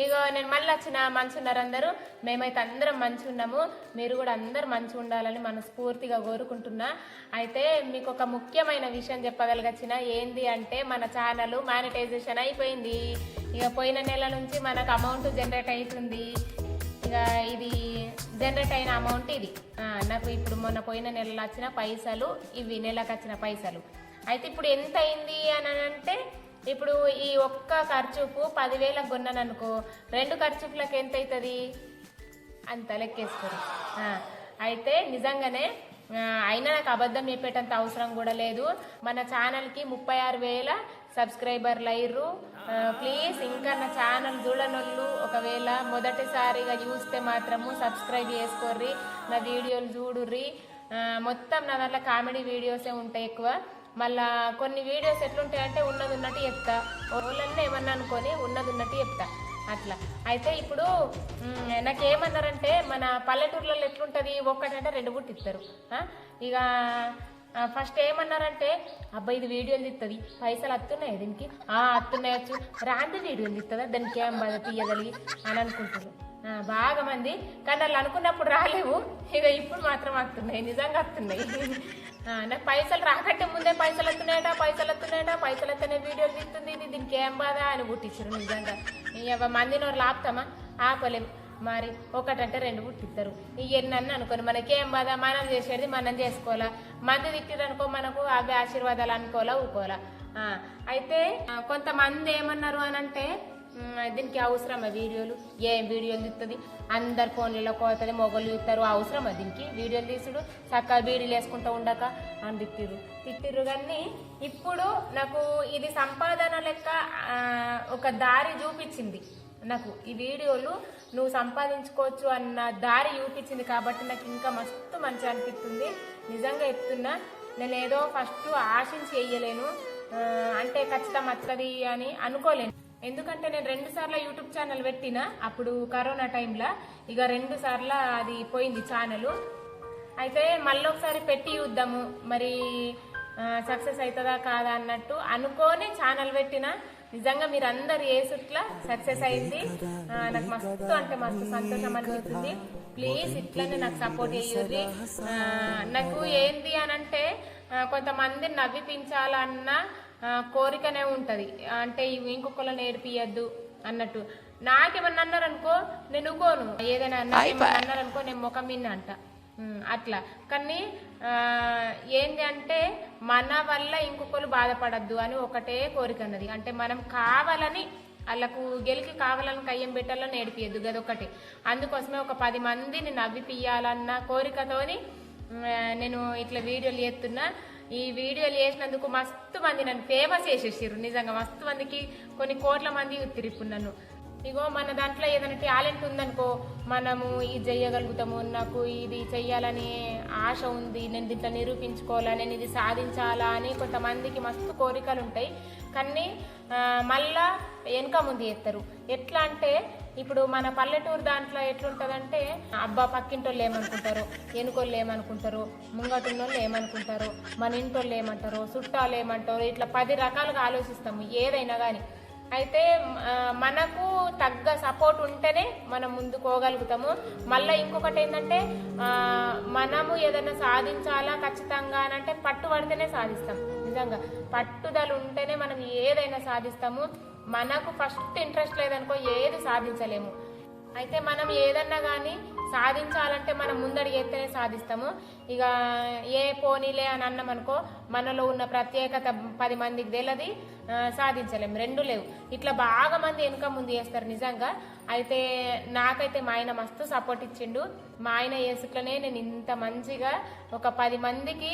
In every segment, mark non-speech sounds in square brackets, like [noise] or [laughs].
ఇగో నేను మళ్ళీ వచ్చిన మంచి ఉన్నారు అందరూ మేమైతే అందరం మంచి ఉన్నాము మీరు కూడా అందరు మంచి ఉండాలని మనస్ఫూర్తిగా కోరుకుంటున్నా. అయితే మీకు ఒక ముఖ్యమైన విషయం చెప్పగలిగచ్చిన ఏంది అంటే మన ఛానల్ మానిటైజేషన్ అయిపోయింది. ఇక పోయిన నెల నుంచి మనకు అమౌంట్ జనరేట్ అవుతుంది ఇక ఇది జనరేట్ అయిన అమౌంట్ ఇది. నాకు ఇప్పుడు మొన్న పోయిన నెలలో వచ్చిన పైసలు ఇవి నెలకు వచ్చిన పైసలు. అయితే ఇప్పుడు ఎంత అయింది అని అంటే ఇప్పుడు ఈ ఒక్క ఖర్చుకు పదివేలకు కొన్నాననుకో రెండు ఖర్చులకు ఎంత అవుతుంది అంత లెక్కేసుకోరు. అయితే నిజంగానే అయినా నాకు అబద్ధం చెప్పేటంత అవసరం కూడా లేదు. మన ఛానల్కి ముప్పై ఆరు వేల సబ్స్క్రైబర్లు అయ్యారు ప్లీజ్ ఇంకా నా ఛానల్ చూడనోళ్ళు ఒకవేళ మొదటిసారిగా చూస్తే మాత్రము సబ్స్క్రైబ్ చేసుకోర్రి నా వీడియోలు చూడుర్రి. మొత్తం నా దాంట్లో కామెడీ వీడియోసే ఉంటాయి ఎక్కువ. మళ్ళా కొన్ని వీడియోస్ ఎట్లుంటాయంటే ఉన్నది ఉన్నట్టు చెప్తా. ఓళ్ళన్నీ ఏమన్నా అనుకొని ఉన్నది ఉన్నట్టు చెప్తా. అట్లా. అయితే ఇప్పుడు నాకేమన్నారంటే మన పల్లెటూర్లలో ఎట్లుంటుంది? ఒక్కటంటే రెండు పుట్టిస్తారు ఆ? ఇక ఫస్ట్ ఏమన్నారంటే అబ్బాయి ఇది వీడియోలు తీస్తుంది పైసలు అత్తున్నాయి దీనికి? ఆ అత్తున్నాయచ్చు రాంది వీడియోలు తిత్తదా? దానికి ఏం బాధ తీయగలిగి? అని అనుకుంటున్నారు బాగా మంది. కానీ వాళ్ళు అనుకున్నప్పుడు రాలేవు. ఇక ఇప్పుడు మాత్రం వస్తున్నాయి నిజంగా వస్తున్నాయి నాకు పైసలు రాకంటే ముందే పైసలు వస్తున్నాయట పైసలు వస్తున్నాయట పైసలు వస్తేనే వీడియోలు తీస్తుంది ఇది దీనికి ఏం బాధ అని పుట్టించరు నిజంగా. ఇవ్వ మంది వాళ్ళు ఆపుతామా ఆపలేము మరి ఒకటంటే రెండు పుట్టిస్తారు ఇవన్నీ అనుకోని మనకేం బాధ? మనం చేసేది మనం చేసుకోవాలా? మంది తిట్టిరనుకో మనకు అవి ఆశీర్వాదాలు అనుకోవాలా ఊకోవాలా? అయితే కొంతమంది ఏమన్నారు అని అంటే దీనికి అవసరమా వీడియోలు? ఏం వీడియోలు తీస్తుంది అందరు ఫోన్లలో కోతది మొగలు చూస్తారు అవసరమా దీనికి? వీడియోలు తీసుడు చక్కగా వీడియోలు వేసుకుంటూ ఉండక అని తిట్టిర్రు. తిట్టిర్రు కానీ ఇప్పుడు నాకు ఇది సంపాదన లెక్క ఒక దారి చూపించింది. నాకు ఈ వీడియోలు నువ్వు సంపాదించుకోవచ్చు అన్న దారి చూపించింది కాబట్టి నాకు ఇంకా మస్తు మంచిగా అనిపిస్తుంది నిజంగా చెప్తున్నా నేను ఏదో ఫస్ట్ ఆశించి వేయలేను అంటే ఖచ్చితం వస్తుంది అని అనుకోలేను. ఎందుకంటే నేను రెండు సార్లు యూట్యూబ్ ఛానల్ పెట్టిన అప్పుడు కరోనా టైంలో ఇక రెండు సార్లు అది పోయింది ఛానల్. అయితే మళ్ళీ ఒకసారి పెట్టి చూద్దాము మరి సక్సెస్ అవుతుందా కాదా అన్నట్టు అనుకోని ఛానల్ పెట్టిన. నిజంగా మీరు అందరు ఏసుట్లా సక్సెస్ అయింది. నాకు మస్తు అంటే మస్తు సంతోషం అనిపిస్తుంది. ప్లీజ్ ఇట్లనే నాకు సపోర్ట్ చేయండి నాకు ఏంది అని అంటే ఆ, కొంతమందిని నవ్విపించాలన్న కోరికనే ఉంటది. అంటే ఇంకొకరు నేర్పియద్దు అన్నట్టు. నాకేమన్నా అన్నారనుకో నేను ఊకోను. ఏదైనా అన్నారనుకో నేను ముఖం మిన్న అంట. అట్లా. కానీ ఏంది అంటే మన వల్ల ఇంకొకరు బాధపడద్దు అని ఒకటే కోరిక అన్నది. అంటే మనం కావాలని వాళ్ళకు గెలికి కావాలని కయ్యం పెట్టాలని నేర్పియద్దు గదొకటి అందుకోసమే ఒక పది మందిని నవ్విపియాలన్న కోరికతోని నేను ఇట్లా వీడియోలు చేస్తున్నా. ఈ వీడియోలు చేసినందుకు మస్తు మంది నన్ను ఫేమస్ చేసేసారు నిజంగా మస్తు మందికి కొన్ని కోట్ల మంది ఉత్తిరి ఇప్పుడు నన్ను ఇగో మన దాంట్లో ఏదైనా టాలెంట్ ఉందనుకో మనము ఇది చెయ్యగలుగుతాము. నాకు ఇది చెయ్యాలని ఆశ ఉంది. నేను దీంట్లో నిరూపించుకోవాలా నేను ఇది సాధించాలా అని కొంతమందికి మస్తు కోరికలు ఉంటాయి కానీ మళ్ళా వెనక ముందు చేస్తారు ఎట్లా అంటే ఇప్పుడు మన పల్లెటూరు దాంట్లో ఎట్లుంటుందంటే అబ్బా పక్కింటోళ్ళు ఏమనుకుంటారు? ఎనుకోళ్ళు ఏమనుకుంటారు? ముంగటున్నోళ్ళు ఏమనుకుంటారు? మన ఇంటోళ్ళు ఏమంటారు? చుట్టాలు ఏమంటారు? ఇట్లా పది రకాలుగా ఆలోచిస్తాము ఏదైనా కానీ అయితే మనకు తగ్గ సపోర్ట్ ఉంటేనే మనం ముందుకు పోగలుగుతాము. మళ్ళీ ఇంకొకటి ఏంటంటే మనము ఏదైనా సాధించాలా ఖచ్చితంగా అని అంటే పట్టుబడితేనే సాధిస్తాం నిజంగా. పట్టుదల ఉంటేనే మనం ఏదైనా సాధిస్తాము. మనకు ఫస్ట్ ఇంట్రెస్ట్ లేదనుకో ఏది సాధించలేము. అయితే మనం ఏదన్నా కానీ సాధించాలంటే మనం ముందడిగేస్తేనే సాధిస్తాము. ఇక ఏ పోనీలే అని అన్నాం అనుకో మనలో ఉన్న ప్రత్యేకత పది మందికి తెలియదు సాధించలేము. రెండు లేవు. ఇట్లా బాగా మంది వెనుక ముందు చేస్తారు నిజంగా. అయితే నాకైతే మా ఆయన మస్తు సపోర్ట్ ఇచ్చిండు. మా ఆయన వేసుకునే నేను ఇంత మంచిగా ఒక పది మందికి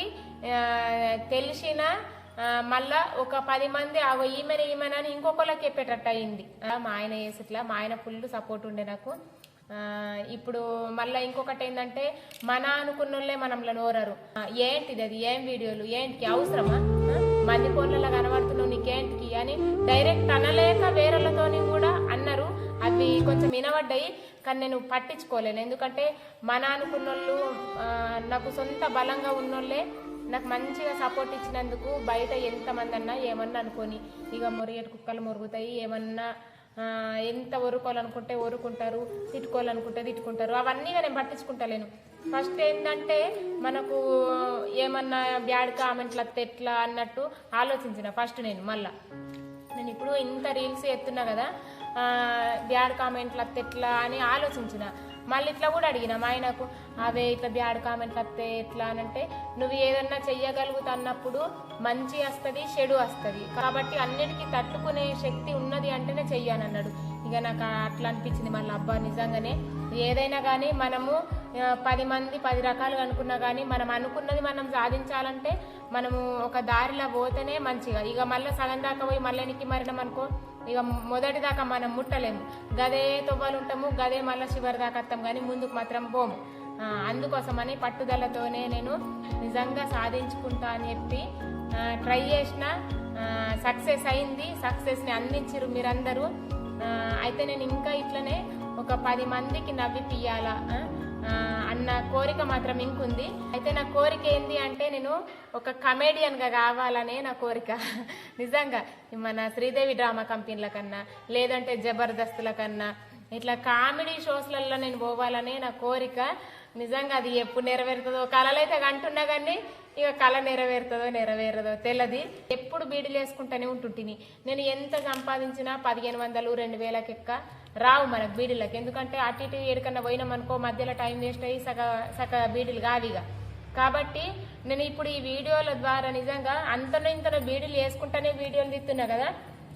తెలిసిన మళ్ళా ఒక పది మంది ఆగో ఈమెన ఈమెన అని ఇంకొకళ్ళకి చెప్పేటట్టు అయింది. మా ఆయన వేసిట్లా మా ఆయన ఫుల్ సపోర్ట్ ఉండే నాకు. ఇప్పుడు మళ్ళీ ఇంకొకటి ఏంటంటే మన అనుకున్నోళ్ళే మనంలో నోరరు. ఏంటిది అది? ఏం వీడియోలు? ఏంటికి? అవసరమా? మంది ఫోన్లలో కనబడుతున్నావు నీకేంటికి అని డైరెక్ట్ అనలేక వేరేళ్ళతోని కూడా అన్నారు. అవి కొంచెం వినబడ్డాయి కానీ నేను పట్టించుకోలేను ఎందుకంటే మన అనుకున్నోళ్ళు నాకు సొంత బలంగా ఉన్నోళ్ళే నాకు మంచిగా సపోర్ట్ ఇచ్చినందుకు బయట ఎంతమంది అన్నా ఏమన్నా అనుకొని. ఇక మురిగేటు కుక్కలు మురుగుతాయి ఏమన్నా ఎంత ఒరుకోవాలనుకుంటే ఒరుకుంటారు తిట్టుకోవాలనుకుంటే తిట్టుకుంటారు. అవన్నీ నేను పట్టించుకుంటలేను. ఫస్ట్ ఏంటంటే మనకు ఏమన్నా బ్యాడ్ కామెంట్లు తెట్లా ఎట్లా అన్నట్టు ఆలోచించిన ఫస్ట్ నేను మళ్ళా. నేను ఇప్పుడు ఇంత రీల్స్ ఎత్తున్నా కదా బ్యాడ్ కామెంట్లు తెట్లా ఎట్లా అని ఆలోచించిన. మళ్ళీ ఇట్లా కూడా అడిగినాం. ఆయనకు అవే ఇట్లా బ్యాడ్ కామెంట్లు వస్తే ఎట్లా? అని అంటే నువ్వు ఏదన్నా చెయ్యగలుగుతా అన్నప్పుడు మంచి వస్తుంది చెడు వస్తుంది. కాబట్టి అన్నిటికీ తట్టుకునే శక్తి ఉన్నది అంటేనే చెయ్యానన్నాడు ఇక నాకు అట్లా అనిపించింది మళ్ళీ అబ్బా నిజంగానే. ఏదైనా కానీ మనము పది మంది పది రకాలుగా అనుకున్నా కానీ మనం అనుకున్నది మనం సాధించాలంటే మనము ఒక దారిలో పోతేనే మంచిగా. ఇక మళ్ళీ సగం దాకా పోయి మళ్ళీ ఎనికి మరణం అనుకో ఇక మొదటి దాకా మనం ముట్టలేము. గదే తొవ్వలు ఉంటాము గదే మళ్ళీ చివరి దాకా వస్తాం కానీ ముందుకు మాత్రం పోము. అందుకోసమని పట్టుదలతోనే నేను నిజంగా సాధించుకుంటా అని చెప్పి ట్రై చేసిన సక్సెస్ అయింది సక్సెస్ని అందించారు మీరందరూ. అయితే నేను ఇంకా ఇట్లనే ఒక పది మందికి నవ్వి పియ్యాలా అన్న కోరిక మాత్రం ఇంకుంది. అయితే నా కోరిక ఏంది అంటే నేను ఒక కమేడియన్గా కావాలనే నా కోరిక. [laughs] నిజంగా. మన శ్రీదేవి డ్రామా కంపెనీల కన్నా లేదంటే జబర్దస్తుల కన్నా ఇట్లా కామెడీ షోస్లలో నేను పోవాలనే నా కోరిక. నిజంగా అది ఎప్పుడు నెరవేరుతుందో కళలైతే అంటున్నా కానీ ఇక కళ నెరవేరుతుందో నెరవేరదో తెల్లది ఎప్పుడు బీడీలు వేసుకుంటూనే ఉంటుంటిని. నేను ఎంత సంపాదించినా పదిహేను వందలు రెండు వేలకెక్క. ఎక్క రావు మనకు బీడీలకు. ఎందుకంటే అటు ఇటు పోయినాం పోయినామనుకో మధ్యలో టైం వేస్ట్ అయ్యి సగ సగ బీడీలు కావిగా కాబట్టి నేను ఇప్పుడు ఈ వీడియోల ద్వారా నిజంగా అంతనో ఇంతనో బీడీలు వేసుకుంటానే వీడియోలు తీస్తున్నా కదా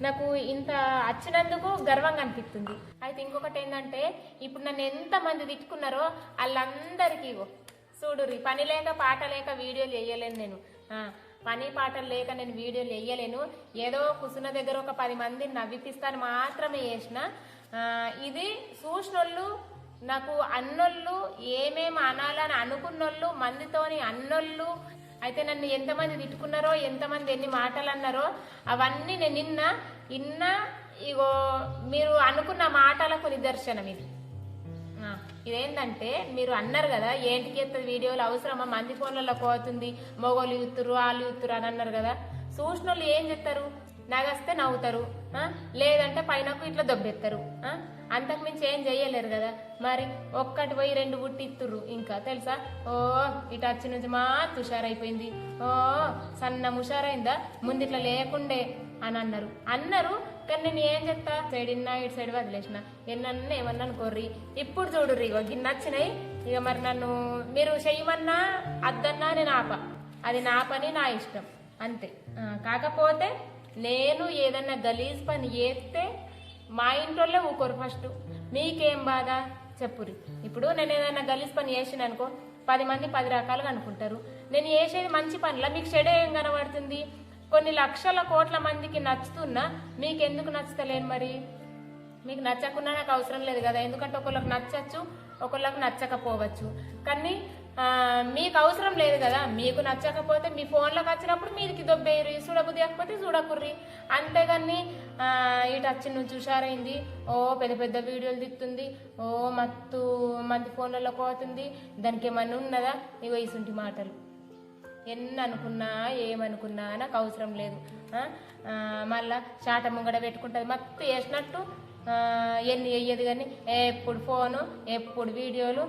నాకు ఇంత వచ్చినందుకు గర్వంగా అనిపిస్తుంది. అయితే ఇంకొకటి ఏంటంటే ఇప్పుడు నన్ను ఎంతమంది తిట్టుకున్నారో వాళ్ళందరికీ చూడుర్రి పని లేక పాట లేక వీడియోలు వేయలేను నేను. పని పాటలు లేక నేను వీడియోలు వేయలేను. ఏదో కుసున దగ్గర ఒక పది మందిని నవ్విపిస్తాను మాత్రమే చేసిన ఇది చూసినోళ్ళు నాకు అన్నోళ్ళు ఏమేమి అనాలని అనుకున్నోళ్ళు మందితోని అన్నోళ్ళు అయితే నన్ను ఎంతమంది తిట్టుకున్నారో ఎంతమంది ఎన్ని మాటలు అన్నారో అవన్నీ నేను నిన్న ఇన్న ఇగో మీరు అనుకున్న మాటలకు నిదర్శనం ఇది. ఇదేంటంటే మీరు అన్నారు కదా ఏంటికి ఎత్తది వీడియోలు అవసరమా మంది ఫోన్లలో పోతుంది మొగోళ్ళు యూత్తురు వాళ్ళు యూత్తురు అని అన్నారు కదా. చూసిన వాళ్ళు ఏం చెప్తారు? నగస్తే నవ్వుతారు లేదంటే పైనకు ఇట్లా దొబ్బెత్తారు అంతకు మించి ఏం చేయలేరు కదా. మరి ఒక్కటి పోయి రెండు బుట్టి ఇంకా తెలుసా? ఓ ఇటు వచ్చి నుంచి మా హుషారైపోయింది. ఓ సన్న హుషారైందా? ముందు ఇట్లా లేకుండే అని అన్నారు. అన్నారు కానీ నేను ఏం చెప్తా? సైడ్ ఇన్నా ఇటు సైడ్ వదిలేసిన. ఎన్నన్నా ఏమన్నా అనుకోర్రి. ఇప్పుడు చూడుర్రి ఇగో గిన్నె వచ్చినాయి. ఇక మరి నన్ను మీరు చెయ్యమన్నా అద్దన్నా నేను ఆప. అది నా పని నా ఇష్టం. అంతే. కాకపోతే నేను ఏదన్నా గలీజ్ పని చేస్తే మా ఇంట్లోనే ఊకోరు ఫస్ట్. మీకేం బాధ? చెప్పురి. ఇప్పుడు నేను ఏదైనా గలీజ్ పని చేసిన అనుకో పది మంది పది రకాలుగా అనుకుంటారు. నేను చేసేది మంచి పనిలా మీకు చెడు ఏం కనబడుతుంది? కొన్ని లక్షల కోట్ల మందికి నచ్చుతున్నా మీకు ఎందుకు నచ్చుతలేను మరి? మీకు నచ్చకున్నా నాకు అవసరం లేదు కదా. ఎందుకంటే ఒకళ్ళకి నచ్చచ్చు ఒకళ్ళకి నచ్చకపోవచ్చు. కానీ మీకు అవసరం లేదు కదా. మీకు నచ్చకపోతే మీ ఫోన్లోకి వచ్చినప్పుడు మీదికి దొబ్బేయరు. చూడబుద్ధి కాకపోతే చూడకుర్రి. అంతేగాని ఆ, ఇటు వచ్చి నువ్వు చూసారైంది ఓ పెద్ద పెద్ద వీడియోలు దిక్కుతుంది ఓ మత్తు మంది ఫోన్లలో పోతుంది దానికి ఏమన్నా ఉన్నదా? ఇగో ఇసుంటి మాటలు. ఎన్ని అనుకున్నా ఏమనుకున్నా నాకు అవసరం లేదు. మళ్ళా చాట ముంగడ పెట్టుకుంటుంది. మత్తు వేసినట్టు ఎన్ని వేయదు కానీ ఎప్పుడు ఫోను ఎప్పుడు వీడియోలు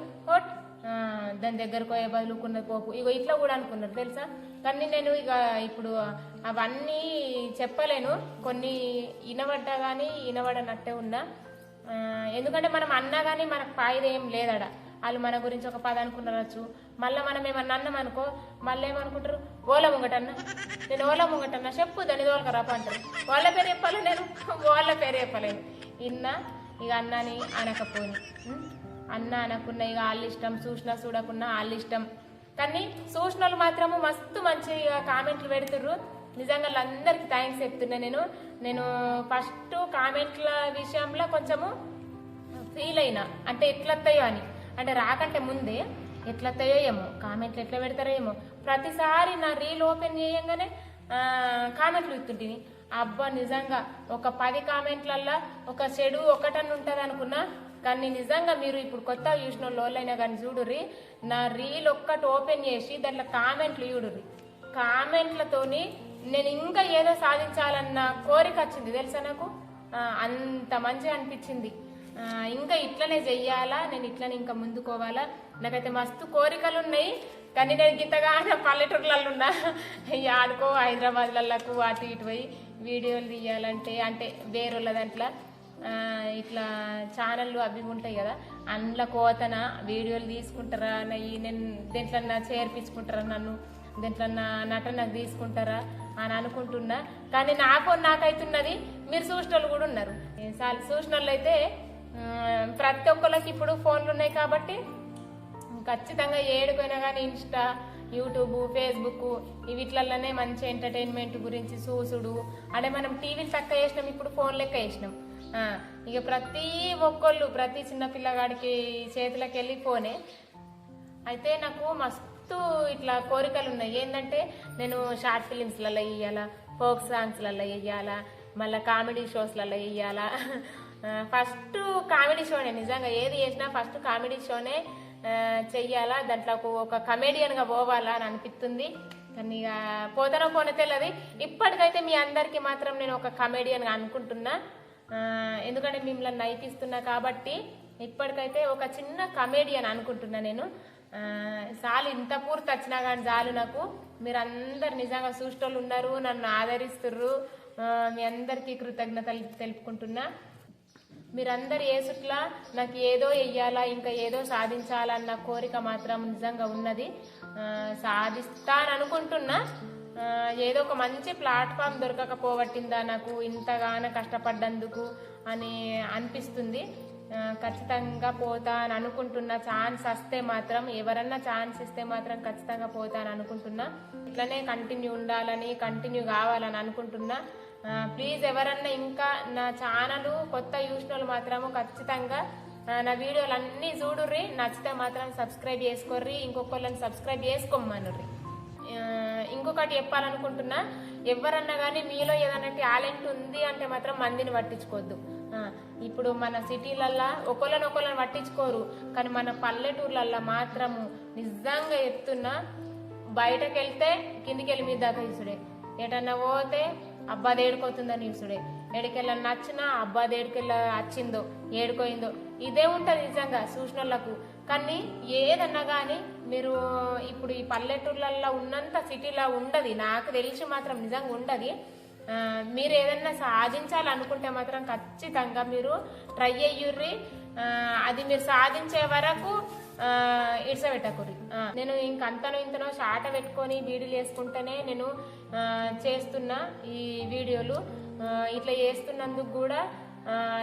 దాని దగ్గరకు పోయే బదులుకున్న పోపు. ఇగో ఇట్లా కూడా అనుకున్నారు తెలుసా? కానీ నేను ఇక ఇప్పుడు అవన్నీ చెప్పలేను. కొన్ని ఇనబడ్డ కానీ వినబడనట్టే ఉన్నా. ఎందుకంటే మనం అన్నా కానీ మనకు ఫాయిదా ఏం లేదడ. వాళ్ళు మన గురించి ఒక పద అనుకున్నారచ్చు మళ్ళీ మనం ఏమన్నా అన్నాం అనుకో మళ్ళీ ఏమనుకుంటారు? ఓల ముంగటన్న. నేను ఓల ముంగటన్న. చెప్పు దాని దోలకరాప అంటారు. వాళ్ళ పేరు చెప్పాలి నేను? వాళ్ళ పేరు చెప్పలేను. ఇన్నా ఇక అన్నాని అనకపోయి అన్న అనకున్న ఇక వాళ్ళ ఇష్టం చూసినా చూడకున్నా వాళ్ళ ఇష్టం. కానీ చూసిన వాళ్ళు మాత్రము మస్తు మంచిగా కామెంట్లు పెడుతుర్రు. నిజంగా వాళ్ళందరికీ థ్యాంక్స్ చెప్తున్నా నేను. నేను ఫస్ట్ కామెంట్ల విషయంలో కొంచెము ఫీల్ అయినా. అంటే ఎట్లొస్తాయో అని. అంటే రాకంటే ముందే ఎట్లొస్తాయో ఏమో కామెంట్లు ఎట్లా పెడతారో ఏమో. ప్రతిసారి నా రీల్ ఓపెన్ చేయంగానే కామెంట్లు ఇస్తుంటుంది అబ్బా నిజంగా ఒక పది కామెంట్లల్లో ఒక చెడు ఒకటని ఉంటుంది అనుకున్నా కానీ నిజంగా మీరు ఇప్పుడు కొత్త చూసిన వాళ్ళైనా కానీ చూడుర్రి నా రీల్ ఒక్కటి ఓపెన్ చేసి దాంట్లో కామెంట్లు చూడుర్రి. కామెంట్లతోని నేను ఇంకా ఏదో సాధించాలన్న కోరిక వచ్చింది తెలుసా నాకు? అంత మంచిగా అనిపించింది. ఇంకా ఇట్లనే చెయ్యాలా? నేను ఇట్లనే ఇంకా ముందుకోవాలా? నాకైతే మస్తు కోరికలు ఉన్నాయి. కానీ నేను గిత్తగా పల్లెటూర్లలో ఉన్నా ఆడుకో హైదరాబాద్లకు అటు ఇటు పోయి వీడియోలు తీయాలంటే అంటే వేరే దాంట్లో ఇట్లా ఛానళ్ళు అవి ఉంటాయి కదా అందులో కోతన వీడియోలు తీసుకుంటారా నయ్యి నేను దేంట్లో చేర్పించుకుంటారా నన్ను దేంట్లో నటనకు తీసుకుంటారా అని అనుకుంటున్నా. కానీ నాకు నాకైతున్నది మీరు చూసిన వాళ్ళు కూడా ఉన్నారు. సార్ చూసిన అయితే ప్రతి ఒక్కరికి ఇప్పుడు ఫోన్లు ఉన్నాయి కాబట్టి ఖచ్చితంగా ఏడుకైనా కానీ ఇన్స్టా యూట్యూబ్ ఫేస్బుక్ వీటిలలోనే మంచి ఎంటర్టైన్మెంట్ గురించి చూసుడు అంటే మనం టీవీలు తక్కువ వేసినాం ఇప్పుడు ఫోన్ లెక్క వేసినాం ఇక ప్రతి ఒక్కళ్ళు ప్రతి చిన్న పిల్లగాడికి చేతులకు వెళ్ళి ఫోనే. అయితే నాకు మస్తు ఇట్లా కోరికలు ఉన్నాయి. ఏంటంటే నేను షార్ట్ ఫిలిమ్స్లలో వేయాలా ఫోక్ సాంగ్స్లలో వేయాలా మళ్ళీ కామెడీ షోస్లలో వేయాలా ఫస్ట్ కామెడీ షోనే నిజంగా ఏది చేసినా ఫస్ట్ కామెడీ షోనే చెయ్యాలా. దాంట్లో ఒక- కమెడియన్గా కమేడియన్గా పోవాలా అని అనిపిస్తుంది కానీ ఇక పోతానో పోనే తెలియదు ఇప్పటికైతే మీ అందరికీ మాత్రం నేను ఒక కమేడియన్గా అనుకుంటున్నా. ఎందుకంటే మిమ్మల్ని నైపిస్తున్నా కాబట్టి ఇప్పటికైతే ఒక చిన్న కమేడియన్ అనుకుంటున్నా నేను. చాలు ఇంత పూర్తి వచ్చినా కానీ చాలు నాకు. మీరు అందరు నిజంగా చూసేటోళ్ళు ఉన్నారు నన్ను ఆదరిస్తుర్రు. మీ అందరికీ కృతజ్ఞతలు తెలుపుకుంటున్నా. మీరందరు ఏసుట్లా నాకు ఏదో వెయ్యాలా ఇంకా ఏదో సాధించాలన్న కోరిక మాత్రం నిజంగా ఉన్నది. సాధిస్తాననుకుంటున్నా. సాధిస్తాను ఏదో ఒక మంచి ప్లాట్ఫామ్ దొరకకపోవట్టిందా నాకు ఇంతగానో కష్టపడ్డందుకు అని అనిపిస్తుంది. ఖచ్చితంగా పోతా అని ఛాన్స్ వస్తే మాత్రం ఎవరన్నా ఛాన్స్ ఇస్తే మాత్రం ఖచ్చితంగా పోతా అని అనుకుంటున్నా. ఇట్లనే కంటిన్యూ ఉండాలని కంటిన్యూ కావాలని అనుకుంటున్నా. ప్లీజ్ ఎవరన్నా ఇంకా నా ఛానల్ కొత్త చూసిన వాళ్ళు మాత్రము ఖచ్చితంగా నా వీడియోలు అన్నీ చూడుర్రి. నచ్చితే మాత్రం సబ్స్క్రైబ్ చేసుకోర్రి. ఇంకొకళ్ళని సబ్స్క్రైబ్ చేసుకోమనుర్రి ఇంకొకటి చెప్పాలనుకుంటున్నా ఎవరన్నా కానీ మీలో ఏదైనా టాలెంట్ ఉంది అంటే మాత్రం మందిని పట్టించుకోవద్దు. ఇప్పుడు మన సిటీలల్లో ఒకళ్ళని ఒకళ్ళని పట్టించుకోరు కానీ మన పల్లెటూర్లల్లో మాత్రము నిజంగా చెప్తున్నా బయటకు వెళ్తే కిందికి వెళ్ళి మీద దాకా చూసుడే. ఎటన్నా పోతే అబ్బా దేడుకోతుందని చూసుడే. ఏడికెళ్ళ నచ్చినా అబ్బా దేడికెళ్ళ వచ్చిందో ఏడుకోయిందో ఇదే ఉంటుంది నిజంగా చూసిన వాళ్ళకు కానీ ఏదన్నా కానీ మీరు ఇప్పుడు ఈ పల్లెటూర్లలో ఉన్నంత సిటీలో ఉండదు. నాకు తెలిసి మాత్రం నిజంగా ఉండదు. మీరు ఏదన్నా సాధించాలనుకుంటే మాత్రం ఖచ్చితంగా మీరు ట్రై అయ్యుర్రి అది మీరు సాధించే వరకు ఆ, ఇడ్సబెట్టకుర్రి నేను ఇంకంతనో ఇంతనో షాట పెట్టుకొని వీడియోలు వేసుకుంటేనే నేను చేస్తున్న చేస్తున్నా ఈ వీడియోలు. ఇట్లా చేస్తున్నందుకు కూడా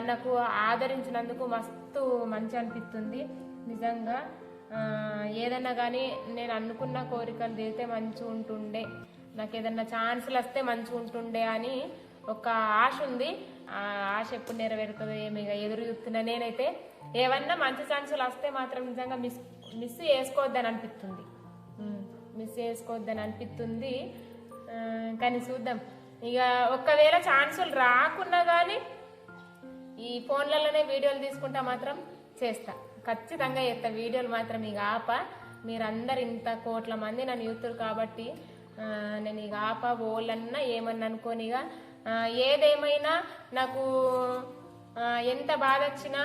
నాకు ఆదరించినందుకు మస్తు మంచి అనిపిస్తుంది. నిజంగా ఏదన్నా కానీ నేను అనుకున్న కోరికలు తీరితే మంచిగా ఉంటుండే. నాకు ఏదన్నా ఛాన్సులు వస్తే మంచిగా ఉంటుండే అని ఒక ఆశ ఉంది. ఆ ఆశ ఎప్పుడు నెరవేరుతుందో ఏమి ఎదురు చూస్తున్నా. నేనైతే ఏమన్నా మంచి ఛాన్సులు వస్తే మాత్రం నిజంగా మిస్ మిస్ చేసుకోవద్దని అనిపిస్తుంది. మిస్ చేసుకోవద్దని అనిపిస్తుంది. కానీ చూద్దాం. ఇక ఒకవేళ ఛాన్సులు రాకున్నా కానీ ఈ ఫోన్లలోనే వీడియోలు తీసుకుంటా మాత్రం చేస్తా. ఖచ్చితంగా చేస్తా. వీడియోలు మాత్రం ఇక ఆప. మీరందరు ఇంత కోట్ల మంది నన్ను యూతురు కాబట్టి నేను ఇక ఆప. ఓళ్ళన్నా ఏమన్నా అనుకోని ఇక ఏదేమైనా నాకు ఎంత బాధ వచ్చినా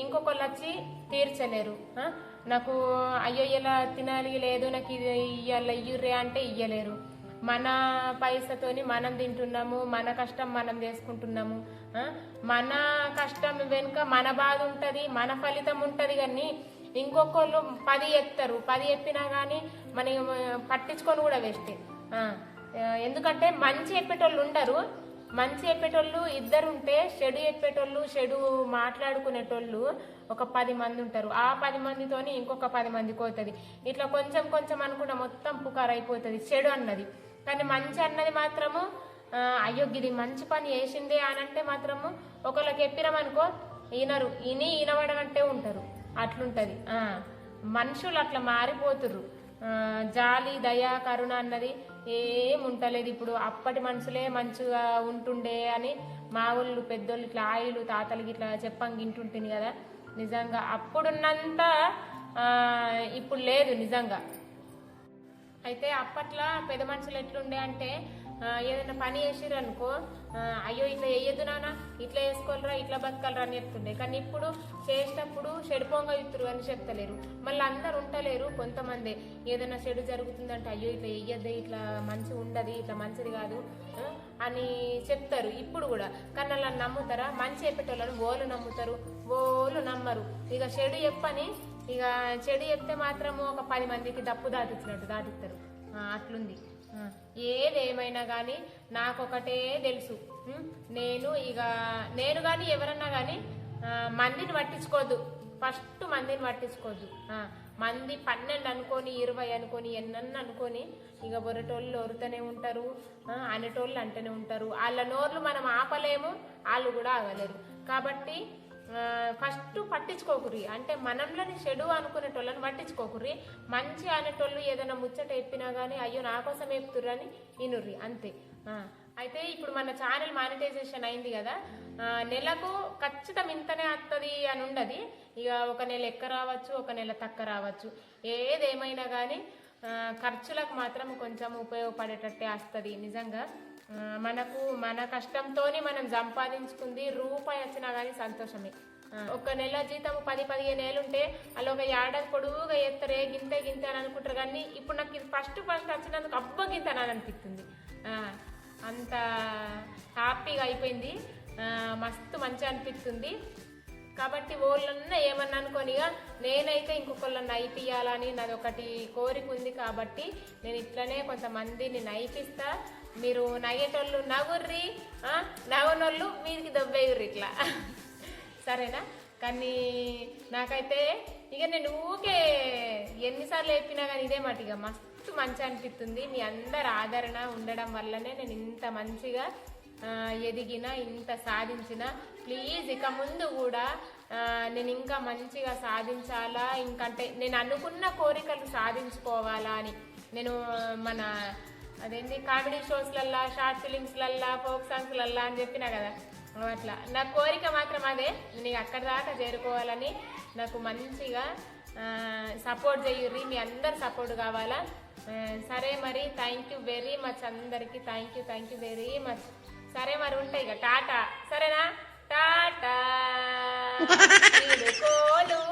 ఇంకొకళ్ళు వచ్చి తీర్చలేరు. నాకు అయ్యో ఇలా తినాలి లేదు నాకు ఇది ఇయ్యాల ఇయ్యుర్రే అంటే ఇయ్యలేరు. మన పైసతోని మనం తింటున్నాము మన కష్టం మనం చేసుకుంటున్నాము మన కష్టం వెనుక మన బాధ ఉంటుంది మన ఫలితం ఉంటుంది కానీ ఇంకొకళ్ళు పది ఎత్తారు. పది ఎప్పినా కానీ మన పట్టించుకొని కూడా వేస్తే ఎందుకంటే మంచి చెప్పేటోళ్ళు ఉండరు. మంచి చెప్పేటోళ్ళు ఇద్దరు ఉంటే చెడు చెప్పేటోళ్ళు చెడు మాట్లాడుకునేటోళ్ళు ఒక పది మంది ఉంటారు. ఆ పది మందితోని ఇంకొక పది మంది పోతుంది ఇట్లా కొంచెం కొంచెం అనుకుంటే మొత్తం పుకార్ అయిపోతుంది చెడు అన్నది. కానీ మంచి అన్నది మాత్రము అయ్యో ఇది మంచి పని చేసింది అని అంటే మాత్రము ఒకళ్ళకి చెప్పినామనుకో ఈనరు ఇని ఈనబడమంటే ఉంటారు అట్లుంటుంది. మనుషులు అట్లా మారిపోతుర్రు. జాలి దయ కరుణ అన్నది ఏం ఉంటలేదు ఇప్పుడు. అప్పటి మనుషులే మంచిగా ఉంటుండే అని మా ఊళ్ళు పెద్దోళ్ళు ఇట్లా ఆయిలు తాతలకి ఇట్లా చెప్పంగి ఇంటుంటుంది కదా. నిజంగా అప్పుడున్నంత ఇప్పుడు లేదు నిజంగా. అయితే అప్పట్లో పెద్ద మనుషులు ఎట్లుండే అంటే ఏదైనా పని చేసిర్రు అనుకో అయ్యో ఇట్లా వేయద్దు నాన్న ఇట్లా వేసుకోలరా ఇట్లా బతకాలరా అని చెప్తుండే. కానీ ఇప్పుడు చేసేటప్పుడు చెడిపోంగా ఇత్తురు అని చెప్తలేరు. మళ్ళీ అందరు ఉంటలేరు కొంతమంది. ఏదైనా చెడు జరుగుతుందంటే అయ్యో ఇట్లా వేయద్దు ఇట్లా మంచి ఉండదు ఇట్లా మంచిది కాదు అని చెప్తారు ఇప్పుడు కూడా. కానీ అలా నమ్ముతారా? మంచి చెప్పేటోళ్ళని ఓలు నమ్ముతారు. ఓలు నమ్మరు. ఇక చెడు చెప్పని ఇక చెడు చెప్తే మాత్రము ఒక పది మందికి దప్పు దాటిచ్చినట్టు దాటిస్తారు అట్లుంది. ఏదేమైనా కానీ నాకొకటే తెలుసు. నేను ఇక నేను కానీ ఎవరన్నా కానీ మందిని పట్టించుకోవద్దు ఫస్ట్ మందిని పట్టించుకోవద్దు మంది పన్నెండు అనుకొని ఇరవై అనుకొని ఎన్నన్న అనుకొని ఇక బొరటోళ్ళు ఒరుతూనే ఉంటారు. అనేటోళ్ళు అంటూనే ఉంటారు. వాళ్ళ నోర్లు మనం ఆపలేము వాళ్ళు కూడా ఆగలేరు. కాబట్టి ఫస్ట్ పట్టించుకోకుర్రి. అంటే మనంలోని చెడు అనుకునేటోళ్ళని పట్టించుకోకుర్రి. మంచి అనేటోళ్ళు ఏదైనా ముచ్చట ఎప్పినా కానీ అయ్యో నా కోసం ఎప్పుతుర్రని అని ఇనుర్రి అంతే. అయితే ఇప్పుడు మన ఛానల్ మానిటైజేషన్ అయింది కదా. నెలకు ఖచ్చితం ఇంతనే వస్తుంది అని ఉండదు. ఇక ఒక నెల ఎక్క రావచ్చు ఒక నెల తక్క రావచ్చు. ఏదేమైనా కానీ ఖర్చులకు మాత్రం కొంచెం ఉపయోగపడేటట్టే వస్తుంది నిజంగా మనకు మన కష్టంతోనే మనం సంపాదించుకుంది రూపాయి వచ్చినా కానీ సంతోషమే. ఒక నెల జీతం పది పదిహేను ఏళ్ళు ఉంటే అలా ఒక ఏడాది పొడుగుగా ఎత్తరే గింతే గింతే అని అనుకుంటారు కానీ ఇప్పుడు నాకు ఇది ఫస్ట్ ఫస్ట్ వచ్చినందుకు అబ్బ గింతనని అనిపిస్తుంది. ఆ, అంత హ్యాపీగా అయిపోయింది. మస్తు మంచిగా అనిపిస్తుంది. కాబట్టి వాళ్ళన్న ఏమన్నా అనుకోనిగా నేనైతే ఇంకొకళ్ళని నైపియాలని నాది ఒకటి కోరిక ఉంది కాబట్టి నేను ఇట్లనే కొంతమందిని నైపిస్తా. మీరు నయ్యేటోళ్ళు నవ్వుర్రి నవ్వనోళ్ళు మీదికి దొబ్బేయుర్రి ఇట్లా. సరేనా? కానీ నాకైతే ఇక నేను ఊకే ఎన్నిసార్లు చెప్పినా కానీ ఇదే మాట ఇక మస్తు మంచి అనిపిస్తుంది మీ అందరు ఆదరణ ఉండడం వల్లనే నేను ఇంత మంచిగా ఎదిగినా ఇంత సాధించిన ప్లీజ్ ఇక ముందు కూడా నేను ఇంకా మంచిగా సాధించాలా? ఇంకంటే నేను అనుకున్న కోరికలు సాధించుకోవాలా అని. నేను మన అదేంటి కామెడీ షోస్లల్లా షార్ట్ ఫిలిమ్స్లల్లా ఫోక్ సాంగ్స్లల్లా అని చెప్పినా కదా? అట్లా. నా కోరిక మాత్రం అదే. నేను అక్కడ దాకా చేరుకోవాలని నాకు మంచిగా సపోర్ట్ చేయుర్రి. మీ అందరు సపోర్ట్ కావాలా? సరే మరి. థ్యాంక్ యూ వెరీ మచ్ అందరికీ. Thank you thank you very much సరే మరి ఉంటాయి ఇక. టాటా. సరేనా? టాటా. [laughs] కోలు.